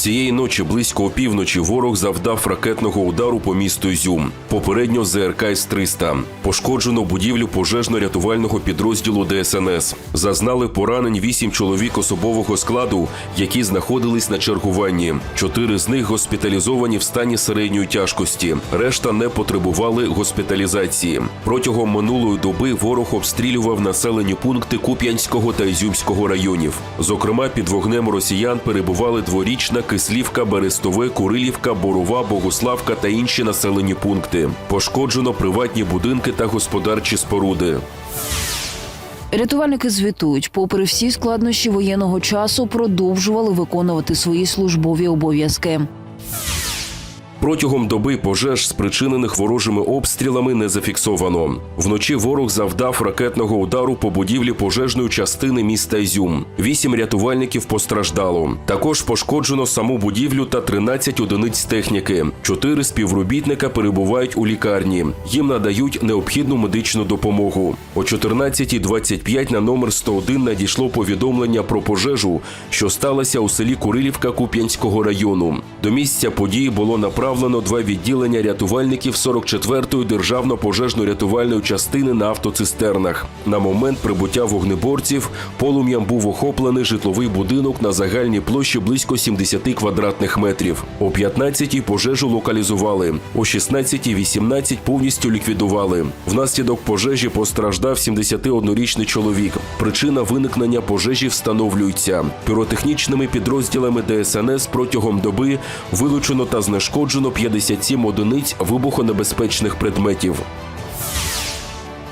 Цієї ночі близько опівночі ворог завдав ракетного удару по місту Ізюм. Попередньо ЗРК С-300. Пошкоджено будівлю пожежно-рятувального підрозділу ДСНС. Зазнали поранень вісім чоловік особового складу, які знаходились на чергуванні. Чотири з них госпіталізовані в стані середньої тяжкості. Решта не потребували госпіталізації. Протягом минулої доби ворог обстрілював населені пункти Куп'янського та Ізюмського районів. Зокрема, під вогнем росіян перебували дворічна Кислівка, Берестове, Курилівка, Борова, Богуславка та інші населені пункти. Пошкоджено приватні будинки та господарчі споруди. Рятувальники звітують, попри всі складнощі воєнного часу, продовжували виконувати свої службові обов'язки. Протягом доби пожеж, спричинених ворожими обстрілами, не зафіксовано. Вночі ворог завдав ракетного удару по будівлі пожежної частини міста Ізюм. Вісім рятувальників постраждало. Також пошкоджено саму будівлю та 13 одиниць техніки. Чотири співробітника перебувають у лікарні. Їм надають необхідну медичну допомогу. О 14.25 на номер 101 надійшло повідомлення про пожежу, що сталося у селі Курилівка Куп'янського району. До місця події було направлено два відділення рятувальників 44-ї державно-пожежно-рятувальної частини на автоцистернах. На момент прибуття вогнеборців полум'ям був охоплений житловий будинок на загальній площі близько 70 квадратних метрів. О 15-й пожежу локалізували. О 16.18 повністю ліквідували. Внаслідок пожежі постраждав 71-річний чоловік. Причина виникнення пожежі встановлюється. Піротехнічними підрозділами ДСНС протягом доби вилучено та знешкоджено 57 одиниць вибухонебезпечних предметів.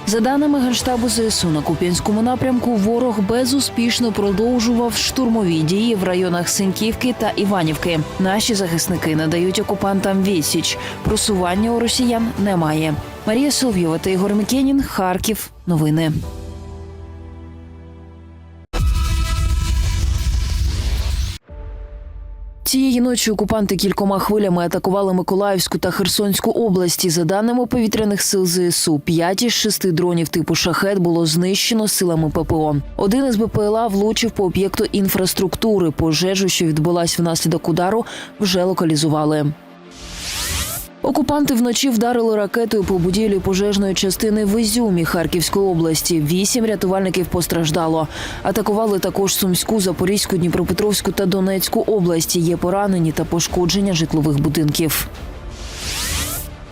За даними Генштабу ЗСУ на Куп'янському напрямку, ворог безуспішно продовжував штурмові дії в районах Синьківки та Іванівки. Наші захисники надають окупантам відсіч. Просування у росіян немає. Марія Соловйова та Ігор Микенін. Харків. Новини. Цієї ночі окупанти кількома хвилями атакували Миколаївську та Херсонську області. За даними повітряних сил ЗСУ, п'ять із шести дронів типу шахет було знищено силами ППО. Один із БПЛА влучив по об'єкту інфраструктури. Пожежу, що відбулась внаслідок удару, вже локалізували. Окупанти вночі вдарили ракетою по будівлі пожежної частини в Ізюмі Харківської області. Вісім рятувальників постраждало. Атакували також Сумську, Запорізьку, Дніпропетровську та Донецьку області. Є поранені та пошкодження житлових будинків.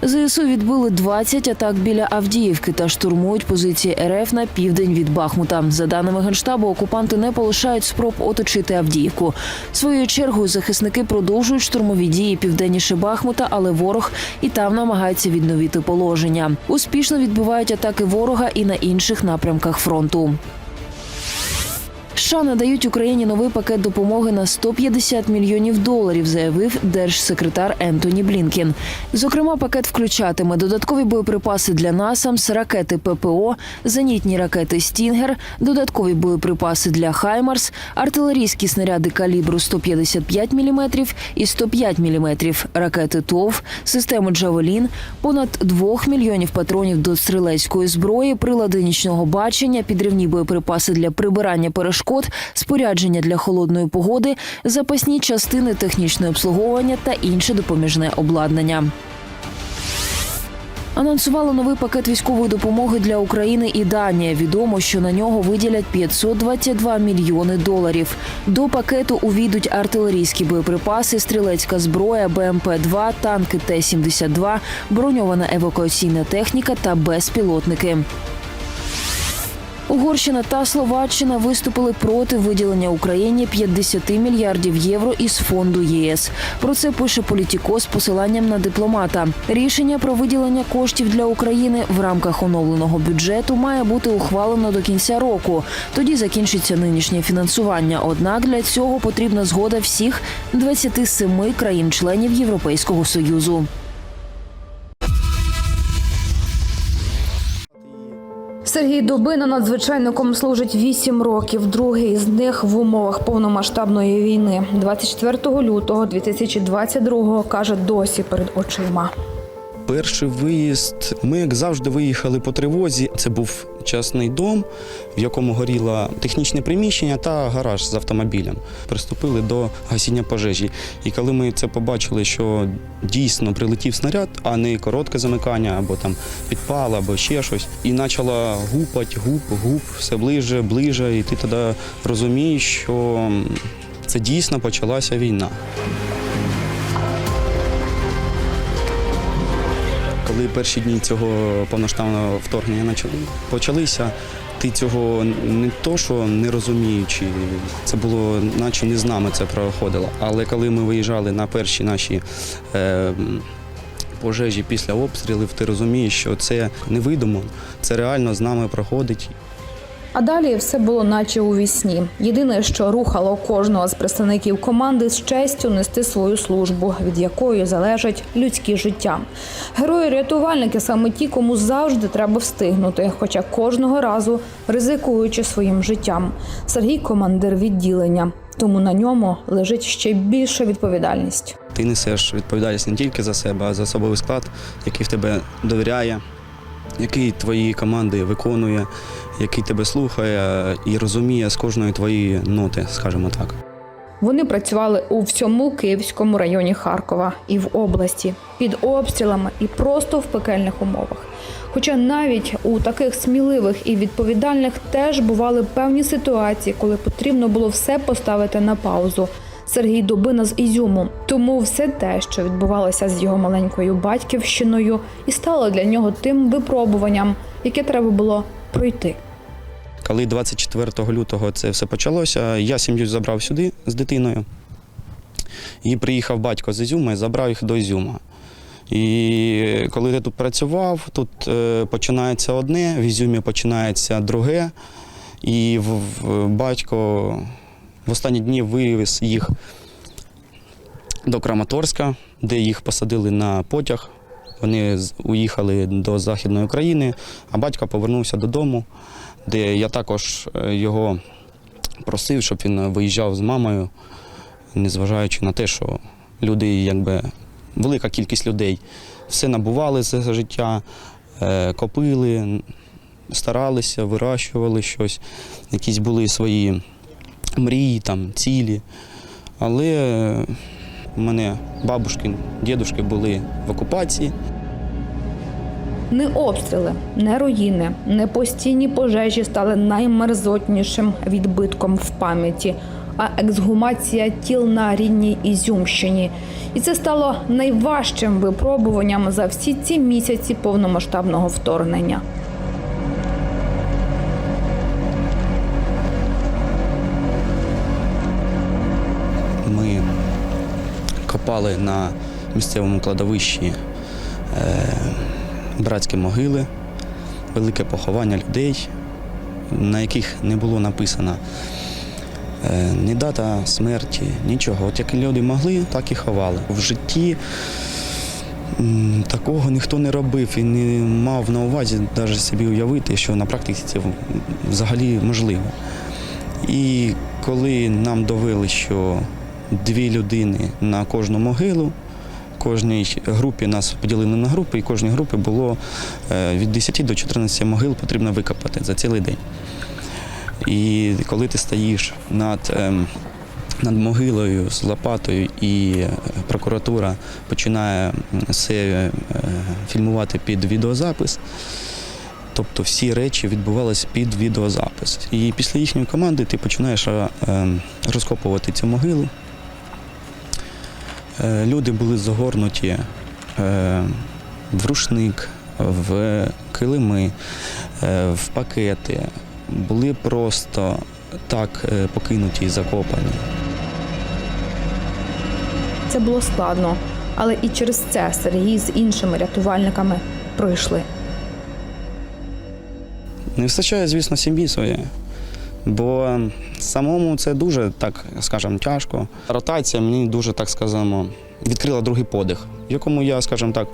ЗСУ відбили 20 атак біля Авдіївки та штурмують позиції РФ на південь від Бахмута. За даними генштабу, окупанти не полишають спроб оточити Авдіївку. Своєю чергою захисники продовжують штурмові дії південніше Бахмута, але ворог і там намагається відновити положення. Успішно відбивають атаки ворога і на інших напрямках фронту. США надають Україні новий пакет допомоги на 150 мільйонів доларів, заявив держсекретар Ентоні Блінкен. Зокрема, пакет включатиме додаткові боєприпаси для НАСАМС, ракети ППО, зенітні ракети Стінгер, додаткові боєприпаси для Хаймарс, артилерійські снаряди калібру 155 мм і 105 мм, ракети ТОВ, системи Джавелін, понад 2 мільйонів патронів до стрілецької зброї, прилади нічного бачення, підривні боєприпаси для прибирання перешкод, спорядження для холодної погоди, запасні частини технічне обслуговування та інше допоміжне обладнання. Анонсували новий пакет військової допомоги для України і Данія. Відомо, що на нього виділять 522 мільйони доларів. До пакету увійдуть артилерійські боєприпаси, стрілецька зброя, БМП-2, танки Т-72, броньована евакуаційна техніка та безпілотники. Угорщина та Словаччина виступили проти виділення Україні 50 мільярдів євро із фонду ЄС. Про це пише Політіко з посиланням на дипломата. Рішення про виділення коштів для України в рамках оновленого бюджету має бути ухвалено до кінця року. Тоді закінчиться нинішнє фінансування. Однак для цього потрібна згода всіх 27 країн-членів Європейського союзу. Сергій Дубина надзвичайником служить 8 років. Другий з них в умовах повномасштабної війни. 24 лютого 2022 каже досі перед очима. Перший виїзд. Ми, як завжди, виїхали по тривозі. Це був частний дом, в якому горіло технічне приміщення та гараж з автомобілем. Приступили до гасіння пожежі. І коли ми це побачили, що дійсно прилетів снаряд, а не коротке замикання, або там підпал, або ще щось, і почало гупать, гуп, гуп, все ближе, ближе. І ти тоді розумієш, що це дійсно почалася війна. Коли перші дні цього повноштабного вторгнення почалися, ти цього не то, що не розуміючи, це було, наче не з нами це проходило. Але коли ми виїжджали на перші наші е, пожежі після обстрілів, ти розумієш, що це невидимо, це реально з нами проходить. А далі все було наче у вісні. Єдине, що рухало кожного з представників команди з честю нести свою службу, від якої залежать людські життя. Герої-рятувальники саме ті, кому завжди треба встигнути, хоча кожного разу ризикуючи своїм життям. Сергій командир відділення, тому на ньому лежить ще більша відповідальність. Ти несеш відповідальність не тільки за себе, а за особовий склад, який в тебе довіряє, який твої команди виконує, який тебе слухає і розуміє з кожної твоєї ноти, скажімо так. Вони працювали у всьому Київському районі Харкова і в області під обстрілами і просто в пекельних умовах. Хоча навіть у таких сміливих і відповідальних теж бували певні ситуації, коли потрібно було все поставити на паузу. Сергій Дубина з Ізюму. Тому все те, що відбувалося з його маленькою батьківщиною, і стало для нього тим випробуванням, яке треба було пройти. Коли 24 лютого це все почалося, я сім'ю забрав сюди з дитиною. І приїхав батько з Ізюма і забрав їх до Ізюма. І коли я тут працював, тут е, починається одне, в Ізюмі починається друге. І батько в останні дні вивез їх до Краматорська, де їх посадили на потяг. Вони уїхали до Західної України, а батько повернувся додому, де я також е, його просив, щоб він виїжджав з мамою, незважаючи на те, що люди, якби велика кількість людей все набували за життя, е, копили, старалися, вирощували щось, якісь були свої мрії, там, цілі. Але е, у мене бабушки, дідушки були в окупації. Не обстріли, не руїни, не постійні пожежі стали наймерзотнішим відбитком в пам'яті, а ексгумація тіл на рідній Ізюмщині. І це стало найважчим випробуванням за всі ці місяці повномасштабного вторгнення. Ми копали на місцевому кладовищі е, братські могили, велике поховання людей, на яких не було написано е, ні дата смерті, нічого. От як люди могли, так і ховали. В житті такого ніхто не робив і не мав на увазі навіть собі уявити, що на практиці це взагалі можливо. І коли нам довели, що дві людини на кожну могилу, кожній групі нас поділили на групи, і кожній групі було е, від 10 до 14 могил потрібно викопати за цілий день. І коли ти стоїш над, ем, над могилою з лопатою, і е, прокуратура починає все е, фільмувати під відеозапис, Тобто всі речі відбувалися під відеозапис. І після їхньої команди ти починаєш ем, розкопувати цю могилу. Е, Люди були загорнуті е, в рушник, в килими, е, в пакети, були просто так покинуті і закопані. Це було складно, але і через це Сергій з іншими рятувальниками пройшли. Не вистачає, звісно, сім'ї своєї. Бо самому це дуже, так скажемо, тяжко. Ротація мені дуже, так скажемо, відкрила другий подих, в якому я, скажімо так,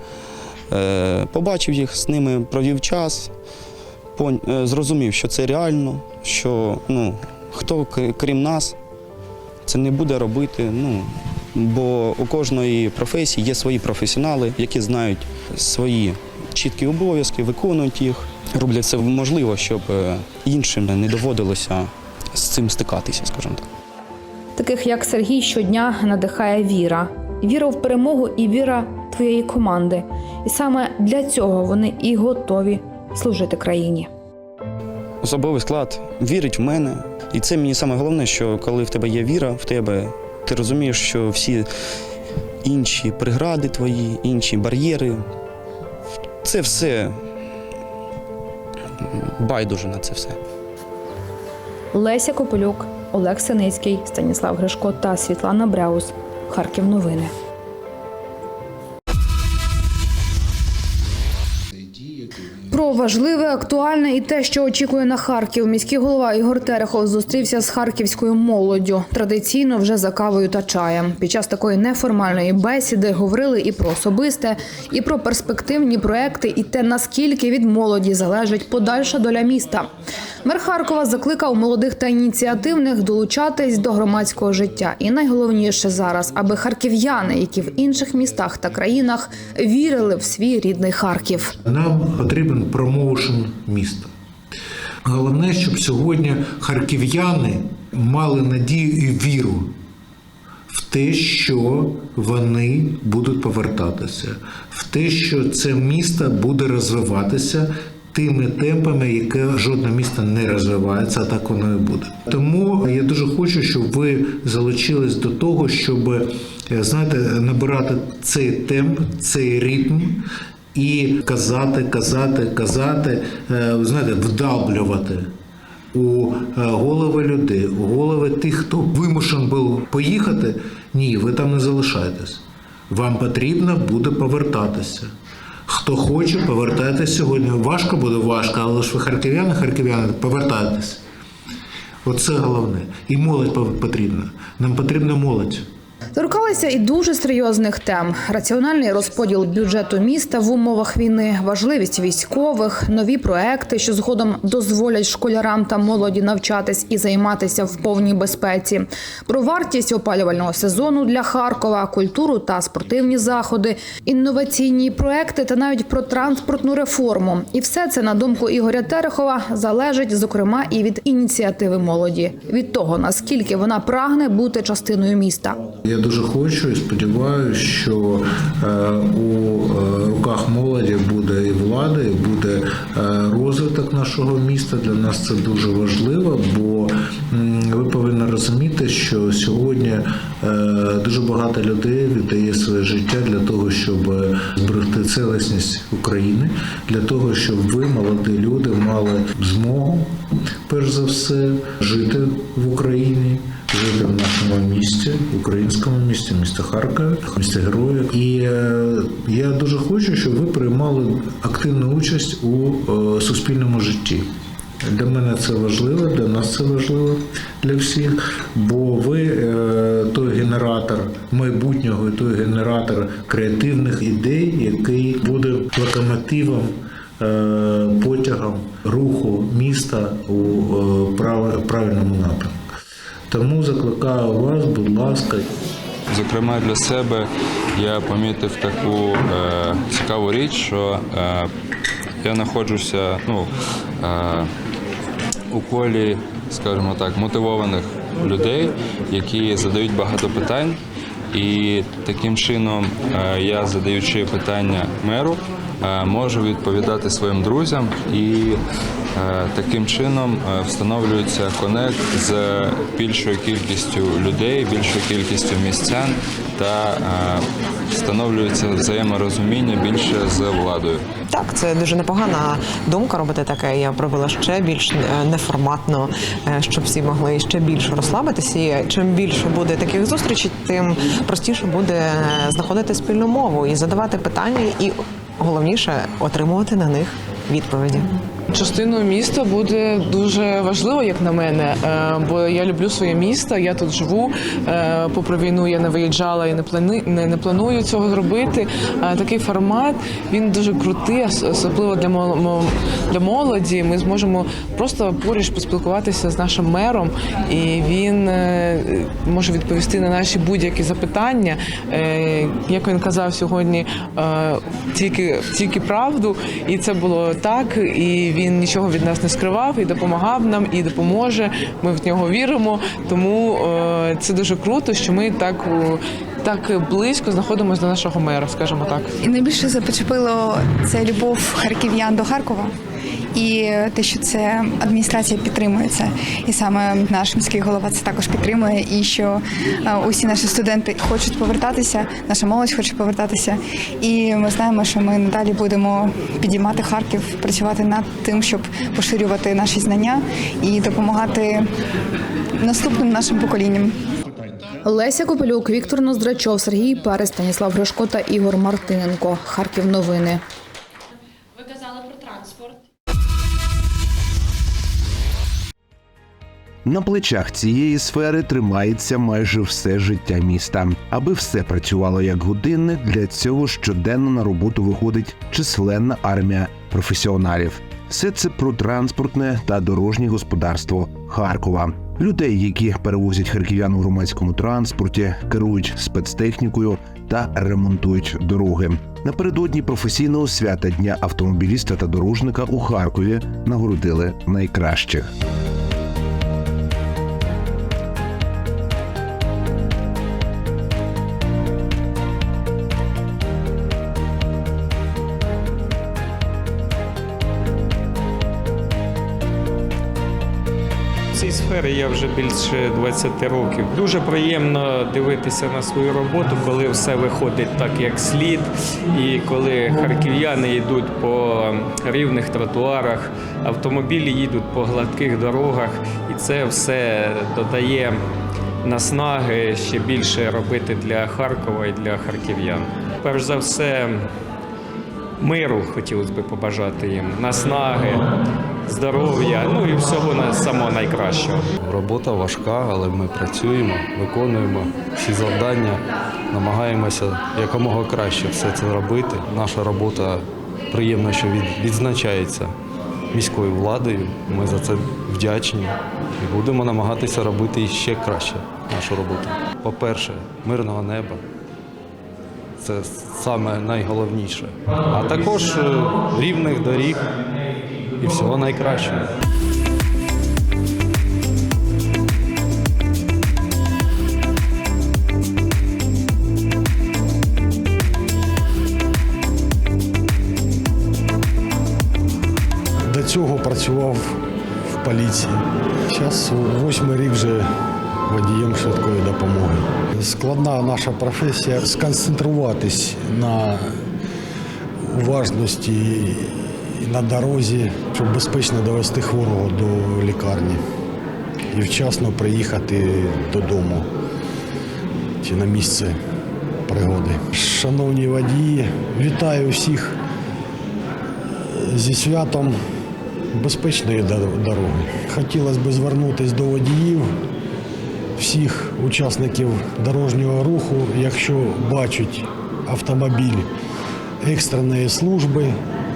е, побачив їх, з ними провів час, е, зрозумів, що це реально, що ну, хто крім нас це не буде робити. Ну, бо у кожної професії є свої професіонали, які знають свої чіткі обов'язки, виконують їх, роблять все можливо, щоб е, іншим не доводилося з цим стикатися, скажімо так. Таких як Сергій щодня надихає віра, віра в перемогу і віра твоєї команди. І саме для цього вони і готові служити країні. Особовий склад вірить в мене. І це мені саме головне, що коли в тебе є віра в тебе, ти розумієш, що всі інші прегради твої, інші бар'єри, це все байдуже на це все. Леся Копилюк, Олег Синицький, Станіслав Гришко та Світлана Бряус. Харків новини. Важливе, актуальне і те, що очікує на Харків. Міський голова Ігор Терехов зустрівся з харківською молоддю. Традиційно вже за кавою та чаєм. Під час такої неформальної бесіди говорили і про особисте, і про перспективні проекти, і те, наскільки від молоді залежить подальша доля міста. Мер Харкова закликав молодих та ініціативних долучатись до громадського життя. І найголовніше зараз, аби харків'яни, які в інших містах та країнах, вірили в свій рідний Харків. Нам потрібен промоушен міста. Головне, щоб сьогодні харків'яни мали надію і віру в те, що вони будуть повертатися, в те, що це місто буде розвиватися тими темпами, яке жодне місто не розвивається, а так воно і буде. Тому я дуже хочу, щоб ви залучились до того, щоб е, знаєте, набирати цей темп, цей ритм. І казати, казати, казати, е, знаєте, вдавлювати у е, голови людей, у голови тих, хто вимушен був поїхати. Ні, ви там не залишаєтесь. Вам потрібно буде повертатися. Хто хоче, повертайтеся сьогодні. Важко буде важко, але ж ви харків'яни, харків'яни, повертайтесь. Оце головне. І молодь потрібна. Нам потрібна молодь. Торкалися і дуже серйозних тем: раціональний розподіл бюджету міста в умовах війни, важливість військових, нові проекти, що згодом дозволять школярам та молоді навчатись і займатися в повній безпеці, про вартість опалювального сезону для Харкова, культуру та спортивні заходи, інноваційні проекти та навіть про транспортну реформу. І все це на думку Ігоря Терехова залежить, зокрема, і від ініціативи молоді, від того наскільки вона прагне бути частиною міста. Я дуже хочу і сподіваюся, що е, у е, руках молоді буде і влада, і буде е, розвиток нашого міста. Для нас це дуже важливо, бо ви повинні розуміти, що сьогодні дуже багато людей віддає своє життя для того, щоб зберегти цілісність України, для того, щоб ви, молоді люди, мали змогу, перш за все, жити в Україні жити в нашому місті, українському місті, місті Харкові, місті Героїв. І е, я дуже хочу, щоб ви приймали активну участь у е, суспільному житті. Для мене це важливо, для нас це важливо для всіх, бо ви е, той генератор майбутнього, той генератор креативних ідей, який буде локомотивом, потягом руху міста у правильному напрямку. Тому закликаю вас, будь ласка, Зокрема, для себе я помітив таку е, цікаву річ, що е, я знаходжуся ну, е, у колі, скажімо так, мотивованих людей, які задають багато питань. І таким чином е, я, задаючи питання меру, е, можу відповідати своїм друзям і е, таким чином встановлюється конект з більшою кількістю людей, більшою кількістю містян та встановлюється взаєморозуміння більше з владою. Так, це дуже непогана думка робити таке. Я пробила ще більш е, неформатно, е, щоб всі могли ще більше розслабитися. І чим більше буде таких зустрічей, тим простіше буде е, знаходити спільну мову і задавати питання, і головніше отримувати на них відповіді. Частиною міста буде дуже важливо, як на мене, е, бо я люблю своє місто, я тут живу. Е, Попри війну я не виїжджала і не плани не, планую цього зробити. Е, Такий формат він дуже крутий, особливо для мол- молоді. Ми зможемо просто поруч поспілкуватися з нашим мером, і він може відповісти на наші будь-які запитання. Як він казав сьогодні, тільки тільки правду, і це було так. І він нічого від нас не скривав, і допомагав нам, і допоможе. Ми в нього віримо. Тому е, це дуже круто, що ми так. Так близько знаходимося до нашого мера, скажімо так. І найбільше зачепило це любов харків'ян до Харкова. І те, що це адміністрація підтримує це, і саме наш міський голова це також підтримує. І що е, усі наші студенти хочуть повертатися, наша молодь хоче повертатися. І ми знаємо, що ми надалі будемо підіймати Харків, працювати над тим, щоб поширювати наші знання і допомагати наступним нашим поколінням. Леся Копелюк, Віктор Ноздрачов, Сергій Перес, Станіслав Гришко та Ігор Мартиненко. Харків новини. На плечах цієї сфери тримається майже все життя міста. Аби все працювало як годинник, для цього щоденно на роботу виходить численна армія професіоналів. Все це про транспортне та дорожнє господарство Харкова. Людей, які перевозять харків'ян у громадському транспорті, керують спецтехнікою та ремонтують дороги. Напередодні професійного свята Дня автомобіліста та дорожника у Харкові нагородили найкращих. Я вже більше 20 років. Дуже приємно дивитися на свою роботу, коли все виходить так, як слід, і коли харків'яни йдуть по рівних тротуарах, автомобілі їдуть по гладких дорогах, і це все додає наснаги ще більше робити для Харкова і для харків'ян. Перш за все, миру хотілося б побажати їм, наснаги, здоров'я, ну і всього на- самого найкращого. Робота важка, але ми працюємо, виконуємо всі завдання, намагаємося якомога краще все це робити. Наша робота приємно, що від- відзначається міською владою. Ми за це вдячні і будемо намагатися робити ще краще нашу роботу. По-перше, мирного неба. Це саме найголовніше. А також е, рівних доріг і всього найкращого. До цього працював в поліції. Зараз восьмий рік вже водієм швидкої допомоги. Складна наша професія сконцентруватись на уважності на дорозі, щоб безпечно довести хворого до лікарні і вчасно приїхати додому чи на місце пригоди. Шановні водії, вітаю всіх зі святом безпечної дороги. Хотілося б звернутися до водіїв, всіх учасників дорожнього руху, якщо бачать автомобіль екстреної служби,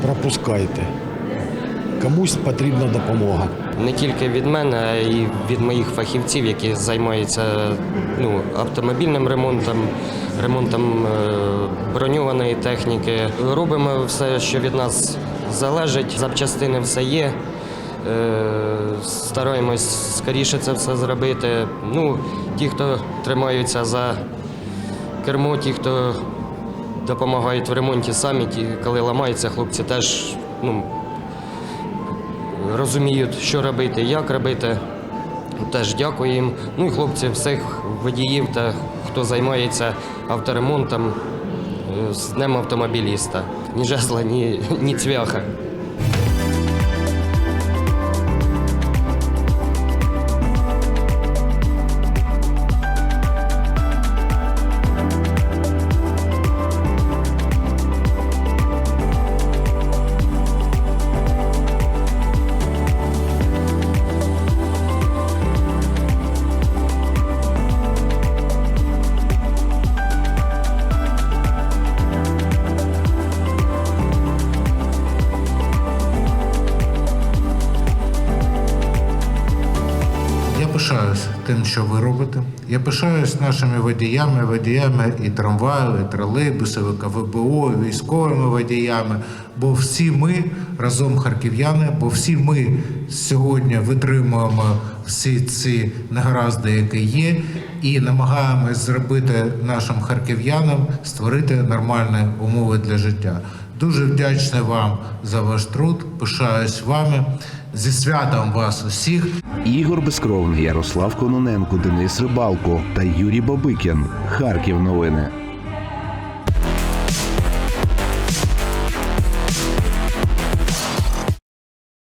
пропускайте. Комусь потрібна допомога. не тільки від мене, а й від моїх фахівців, які займаються ну, автомобільним ремонтом, ремонтом е, броньованої техніки. Робимо все, що від нас залежить. Запчастини все є. Е, Стараємось скоріше це все зробити. Ну, ті, хто тримаються за кермо, ті, хто допомагають в ремонті самі, ті, коли ламаються, хлопці теж ну, розуміють, що робити, як робити. Теж дякую їм. Ну і хлопці, всіх водіїв та хто займається авторемонтом е, з днем автомобіліста. Ні жезла, ні, ні цвяха. Тим, що ви робите. Я пишаюсь нашими водіями, водіями і трамваю, і тролейбусів, і КВБО, і військовими водіями. Бо всі ми разом харків'яни, бо всі ми сьогодні витримуємо всі ці негаразди, які є, і намагаємось зробити нашим харків'янам створити нормальні умови для життя. Дуже вдячний вам за ваш труд. Пишаюсь вами. Зі святом вас усіх. Ігор Безкровний, Ярослав Кононенко, Денис Рибалко та Юрій Бабикін. Харків новини.